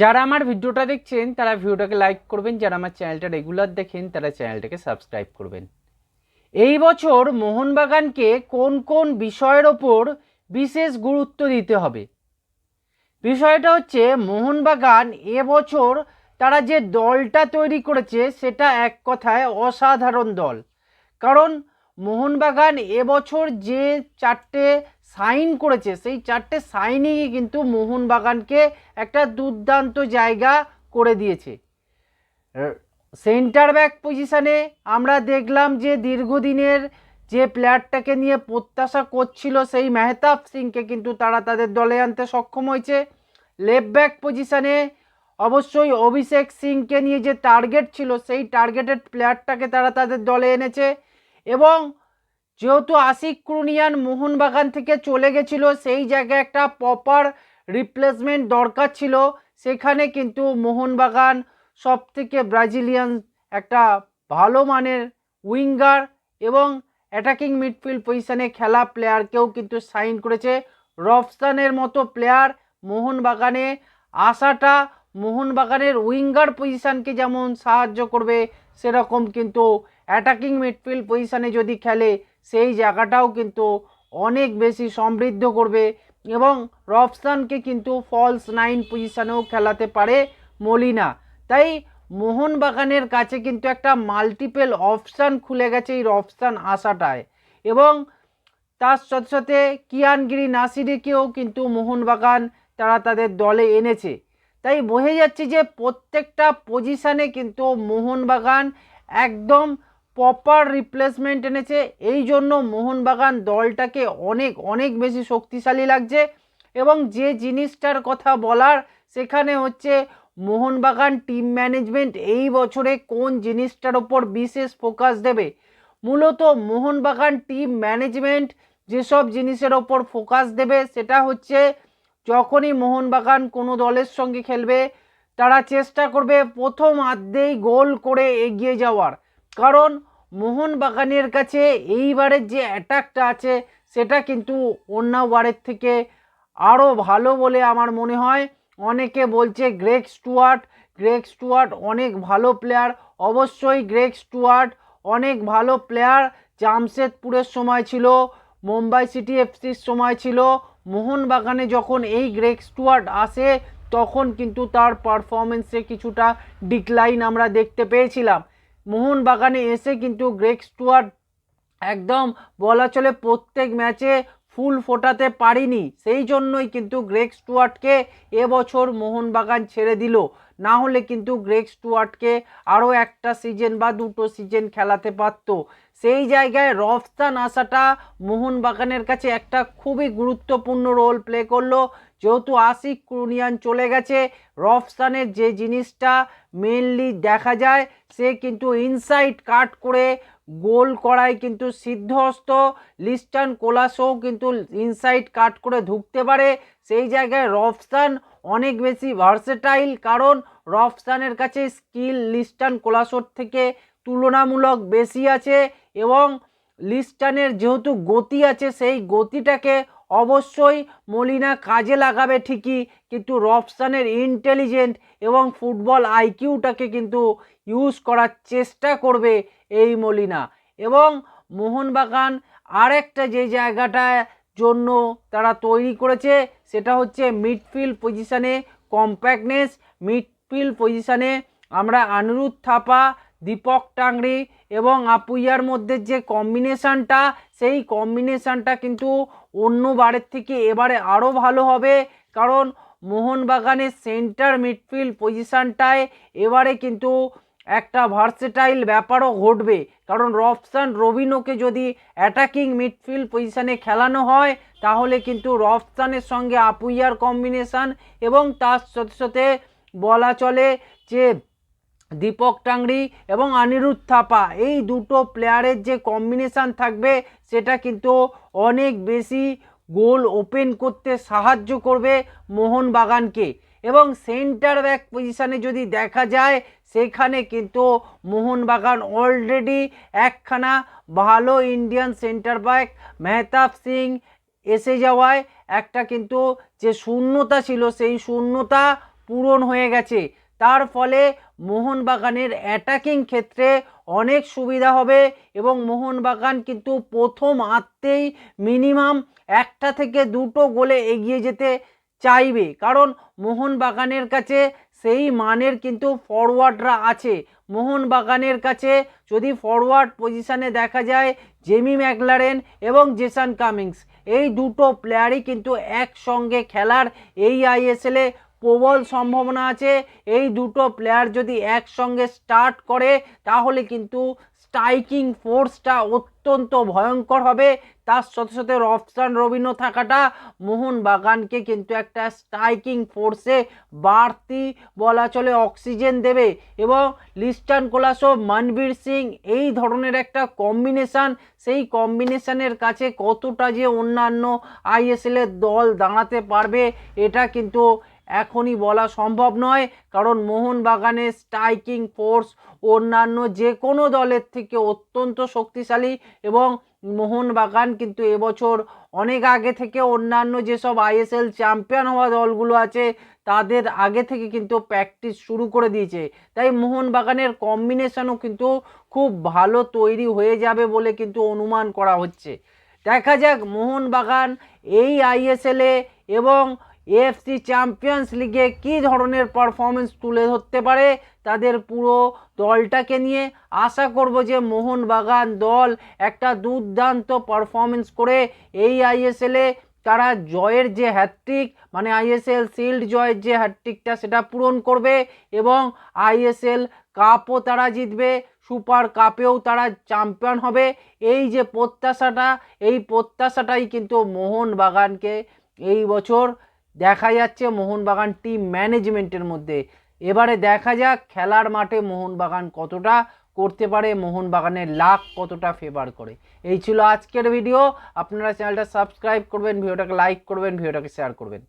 যারা আমার ভিডিওটা দেখছেন, তারা ভিডিওটাকে লাইক করবেন। যারা আমার চ্যানেলটা রেগুলার দেখেন, তারা চ্যানেলটাকে সাবস্ক্রাইব করবেন। এই বছর মোহনবাগানকে কোন কোন বিষয়ের ওপর বিশেষ গুরুত্ব দিতে হবে? বিষয়টা হচ্ছে মোহনবাগান এবছর তারা যে দলটা তৈরি করেছে, সেটা এক কথায় অসাধারণ দল। কারণ মোহনবাগান এবছর যে চারটে সাইন করেছে, সেই চারটে সাইনিংই কিন্তু মোহনবাগানকে একটা দুর্দান্ত জায়গা করে দিয়েছে। সেন্টার ব্যাক পজিশানে আমরা দেখলাম যে দীর্ঘদিনের যে প্লেয়ারটাকে নিয়ে প্রত্যাশা করছিল সেই মেহতাব সিংকে কিন্তু তারা তাদের দলে আনতে সক্ষম হয়েছে। লেফট ব্যাক পজিশানে অবশ্যই অভিষেক সিংকে নিয়ে যে টার্গেট ছিল, সেই টার্গেটেড প্লেয়ারটাকে তারা তাদের দলে এনেছে। এবং যেহেতু আশিক ক্রুনিয়ান মোহনবাগান থেকে চলে গেছিল, সেই জায়গায় একটা প্রপার রিপ্লেসমেন্ট দরকার ছিল। সেখানে কিন্তু মোহনবাগান সব থেকে ব্রাজিলিয়ান একটা ভালো মানের উইঙ্গার এবং অ্যাটাকিং মিডফিল্ড পজিশনে খেলা প্লেয়ারকেও কিন্তু সাইন করেছে। রফসানের মতো প্লেয়ার মোহনবাগানে আসাটা মোহনবাগানের উইঙ্গার পজিশানকে যেমন সাহায্য করবে, সেরকম কিন্তু অ্যাটাকিং মিডফিল্ড পজিশানে যদি খেলে, সেই জায়গাটাও কিন্তু অনেক বেশি সমৃদ্ধ করবে এবং রফসানকে কিন্তু ফলস নাইন পজিশানেও খেলাতে পারে মলিনা। তাই মোহনবাগানের কাছে কিন্তু একটা মাল্টিপেল অপশান খুলে গেছে এই অপশান আসাটায়। এবং তার সাথে সাথে কিয়ানগিরি নাসিরিকেও কিন্তু মোহনবাগান তারা তাদের দলে এনেছে। তাই বোঝা যাচ্ছে যে প্রত্যেকটা পজিশানে কিন্তু মোহনবাগান একদম প্রপার রিপ্লেসমেন্ট এনেছে। এই জন্য মোহনবাগান দলটাকে অনেক অনেক বেশি শক্তিশালী লাগছে। এবং যে জিনিসটার কথা বলার, সেখানে হচ্ছে মোহনবাগান টিম ম্যানেজমেন্ট এই বছরে কোন জিনিসটার ওপর বিশেষ ফোকাস দেবে? মূলত মোহনবাগান টিম ম্যানেজমেন্ট যেসব জিনিসের ওপর ফোকাস দেবে, সেটা হচ্ছে যখনই মোহনবাগান কোনো দলের সঙ্গে খেলবে, তারা চেষ্টা করবে প্রথম আর্ধেই গোল করে এগিয়ে যাওয়ার। কারণ মোহনবাগানের কাছে এইবারের যে অ্যাটাকটা আছে, সেটা কিন্তু অন্য বারের থেকে আরও ভালো বলে আমার মনে হয়। অনেকে বলছে গ্রেগ স্টুয়ার্ট গ্রেগ স্টুয়ার্ট অনেক ভালো প্লেয়ার অবশ্যই গ্রেগ স্টুয়ার্ট অনেক ভালো প্লেয়ার জামশেদপুরের সময় ছিল, মুম্বাই সিটি এফসির সময় ছিল। মোহনবাগানে যখন এই গ্রেগ স্টুয়ার্ট আসে, তখন কিন্তু তার পারফরমেন্সে কিছুটা ডিক্লাইন আমরা দেখতে পেয়েছিলাম। মোহনবাগানে এসে কিন্তু গ্রেক স্টুয়ার্ট একদম বলা চলে প্রত্যেক ম্যাচে ফুল ফোটাতে পারিনি। সেই জন্যই কিন্তু গ্রেগ স্টুয়ার্টকে এবছর মোহনবাগান ছেড়ে দিল। না হলে কিন্তু গ্রেগ স্টুয়ার্টকে আরও একটা সিজন বা দুটো সিজন খেলাতে পারত। সেই জায়গায় রফতান আসাটা মোহনবাগানের কাছে একটা খুবই গুরুত্বপূর্ণ রোল প্লে করল। যেহেতু আশিক ক্রুনিয়ান চলে গেছে, রফসানের যে জিনিসটা মেনলি দেখা যায়, সে কিন্তু ইনসাইড কাট করে গোল করায় কিন্তু সিদ্ধহস্ত, লিস্টান কোলাসও কিন্তু ইনসাইড কাট করে ঢুকতে পারে। সেই জায়গায় রফসান অনেক বেশি ভার্সেটাইল, কারণ রফসানের কাছে স্কিল লিস্টান কোলাসোর থেকে তুলনামূলক বেশি আছে এবং লিস্টানের যেহেতু গতি আছে, সেই গতিটাকে অবশ্যই মলিনা কাজে লাগাবে ঠিকই, কিন্তু রফসানের ইন্টেলিজেন্ট এবং ফুটবল আইকিউটাকে কিন্তু ইউজ করার চেষ্টা করবে এই মলিনা। এবং মোহনবাগান আরেকটা যে জায়গাটায় জন্য তারা তৈরি করেছে, সেটা হচ্ছে মিডফিল্ড পজিশানে কম্প্যাক্টনেস মিডফিল্ড পজিশানে আমরা আনিরুদ্ধ থাপা দীপক টাংরি এবং আপুইয়ার মধ্যে যে কম্বিনেশানটা সেই কম্বিনেশানটা কিন্তু অন্য বারের থেকে এবারে আরও ভালো হবে। কারণ মোহনবাগানের সেন্টার মিডফিল্ড পজিশানটায় এবারে কিন্তু একটা ভার্সেটাইল ব্যাপারও ঘটবে। কারণ রফসান রবিনোকে যদি অ্যাটাকিং মিডফিল্ড পজিশানে খেলানো হয়, তাহলে কিন্তু রফসানের সঙ্গে আপুইয়ার কম্বিনেশান এবং তার সাথে সাথে বলা চলে যে দীপক টাংরি এবং অনিরুদ্ধ থাপা, এই দুটো প্লেয়ারের যে কম্বিনেশান থাকবে, সেটা কিন্তু অনেক বেশি গোল ওপেন করতে সাহায্য করবে মোহনবাগানকে। এবং সেন্টার ব্যাক পজিশানে যদি দেখা যায়, সেখানে কিন্তু মোহনবাগান অলরেডি একখানা ভালো Indian centre back Mehtab Singh এসে যাওয়ায় একটা কিন্তু যে শূন্যতা ছিল, সেই শূন্যতা পূরণ হয়ে গেছে। তার ফলে মোহনবাগানের অ্যাটাকিং ক্ষেত্রে অনেক সুবিধা হবে এবং মোহনবাগান কিন্তু প্রথম আত্মেই মিনিমাম একটা থেকে দুটো গোলে এগিয়ে যেতে চাইবে। কারণ মোহনবাগানের কাছে সেই মানের কিন্তু ফরওয়ার্ডরা আছে। মোহনবাগানের কাছে যদি ফরওয়ার্ড পজিশানে দেখা যায় জেমি ম্যাকলারেন এবং জেসান কামিংস এই দুটো প্লেয়ারই কিন্তু একসঙ্গে খেলার এই আইএসএলে প্রবল সম্ভাবনা আছে। এই দুটো প্লেয়ার যদি একসঙ্গে স্টার্ট করে, তাহলে কিন্তু স্ট্রাইকিং ফোর্সটা অত্যন্ত ভয়ঙ্কর হবে। তার সাথে সাথে রফসান রবিনও থাকাটা মোহনবাগানকে কিন্তু একটা স্ট্রাইকিং ফোর্সে বাড়তি বলা চলে অক্সিজেন দেবে। এবং লিস্টান কোলাসো, মনবীর সিং এই ধরনের একটা কম্বিনেশান সেই কম্বিনেশানের কাছে কতটা যে অন্যান্য আইএসএলের দল দাঁড়াতে পারবে, এটা কিন্তু এখনই বলা সম্ভব নয়, কারণ মোহনবাগানের স্ট্রাইকিং ফোর্স অন্যান্য যে কোনো দলের থেকে অত্যন্ত শক্তিশালী এবং মোহনবাগান কিন্তু এবছর অনেক আগে থেকে অন্যান্য যেসব আইএসএল চ্যাম্পিয়ন হওয়া দলগুলো আছে, তাদের আগে থেকে কিন্তু প্র্যাকটিস শুরু করে দিয়েছে। তাই মোহনবাগানের কম্বিনেশনও কিন্তু খুব ভালো তৈরি হয়ে যাবে বলে কিন্তু অনুমান করা হচ্ছে। দেখা যাক, মোহনবাগান এই আইএসএলে এবং এএফসি চ্যাম্পিয়ন্স লিগে কী ধরনের পারফরমেন্স তুলে ধরতে পারে তাদের পুরো দলটাকে নিয়ে? আশা করব যে মোহনবাগান দল একটা দুর্দান্ত পারফরমেন্স করে এই আইএসএলে তারা জয়ের যে হ্যাট্রিক মানে আইএসএল শিল্ড জয়ের যে হ্যাট্রিকটা সেটা পূরণ করবে এবং আইএসএল কাপও তারা জিতবে সুপার কাপেও তারা চ্যাম্পিয়ন হবে। এই যে প্রত্যাশাটা, এই প্রত্যাশাটাই কিন্তু মোহনবাগানকে এই বছর দেখা যাচ্ছে মোহনবাগান টিম ম্যানেজমেন্টের মধ্যে। এবারে দেখা যাক খেলার মাঠে মোহনবাগান কতটা করতে পারে, মোহনবাগানের লাক কতটা ফেভার করে। এই ছিল আজকের ভিডিও আপনারা চ্যানেলটা সাবস্ক্রাইব করবেন ভিডিওটাকে লাইক করবেন ভিডিওটাকে শেয়ার করবেন।